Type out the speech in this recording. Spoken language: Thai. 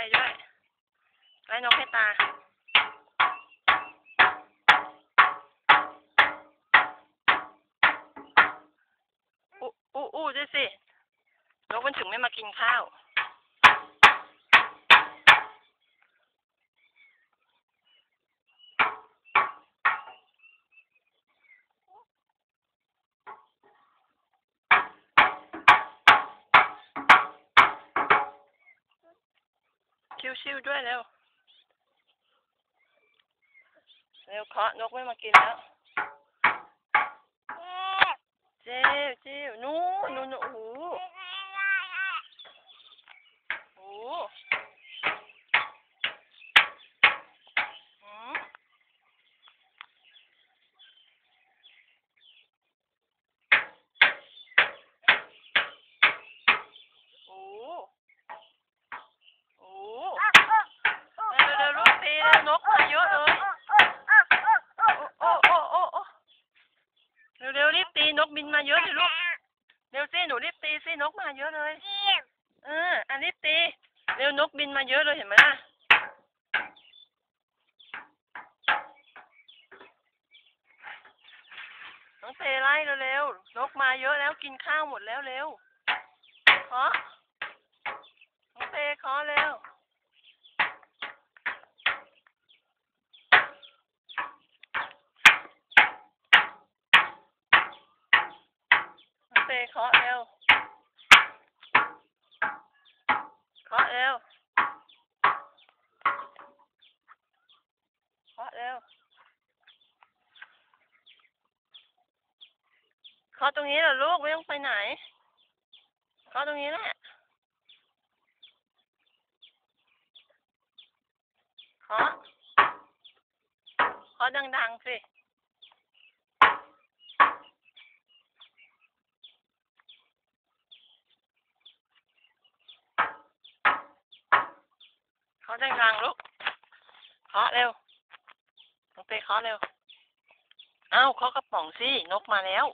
ล่ด้วยไล่นกให้ตาอู้อู้อู้ด้วยสินกมันถึงไม่มากินข้าว ชิวๆด้วยเร็ว เร็วเคาะนกไม่มากินแล้วเจ๊เจ๊นู้นู้นนู้นโอ้โหโอ้โหอืมโอ้โหโอ้โหเร็วเร็วลูกตีเร็วนกมาเยอะเลย โอ้โอ้โอ้โอ้เร็วเร็วรีบตี นกบินมาเยอะเลยลูก เร็วสิหนูรีบตีสินกมาเยอะเลย เอออันรีบตี เร็วนกบินมาเยอะเลยเห็นไหมล่ะน้องเตไล่เร็วๆนกมาเยอะแล้วกินข้าวหมดแล้วเร็วเคาะน้องเตเคาะเร็ว น้อง เตเคาะเร็วเคาะเร็วเคาะเร็วเคาะตรงนี้เหรอลูกไม่ต้องไปไหนเคาะตรงนี้แหละเคาะเคาะดังๆสิ เคาะดังลูกเคาะเร็วน้องเตเคาะเร็ว เอ้าเคาะกระป๋องสิ นกมาแล้ว